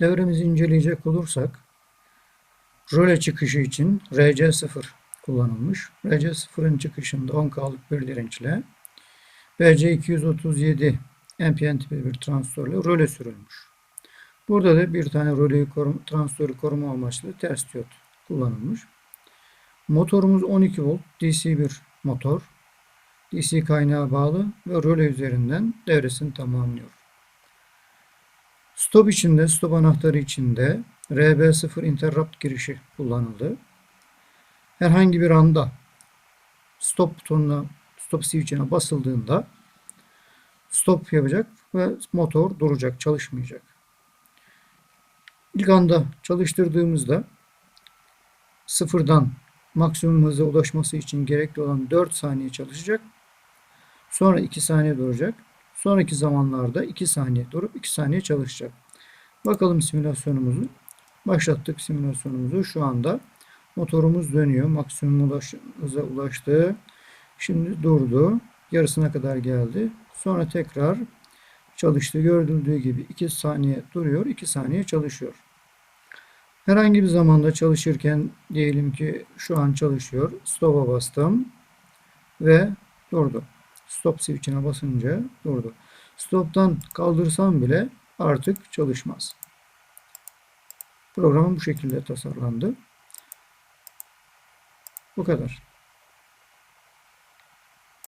Devremizi inceleyecek olursak röle çıkışı için RC0 kullanılmış. RC0'ın çıkışında 10K'lık bir dirençle BC237 NPN tipi bir transistörle röle sürülmüş. Burada da bir tane röleyi korum, transistörü koruma amaçlı ters diyot kullanılmış. Motorumuz 12 volt DC bir motor. DC kaynağı bağlı ve röle üzerinden devresini tamamlıyor. Stop içinde, stop anahtarı içinde RB0 interrupt girişi kullanıldı. Herhangi bir anda stop butonuna, stop switch'ine basıldığında stop yapacak ve motor duracak, çalışmayacak. İlk anda çalıştırdığımızda sıfırdan maksimum hıza ulaşması için gerekli olan 4 saniye çalışacak. Sonra 2 saniye duracak. Sonraki zamanlarda 2 saniye durup 2 saniye çalışacak. Bakalım simülasyonumuzu. Başlattık simülasyonumuzu. Şu anda motorumuz dönüyor. Maksimum hıza ulaştı. Şimdi durdu. Yarısına kadar geldi. Sonra tekrar çalıştı. Görüldüğü gibi 2 saniye duruyor. 2 saniye çalışıyor. Herhangi bir zamanda çalışırken diyelim ki şu an çalışıyor. Stop'a bastım ve durdu. Stop switch'ine basınca durdu. Stop'tan kaldırsam bile artık çalışmaz. Programım bu şekilde tasarlandı. Bu kadar.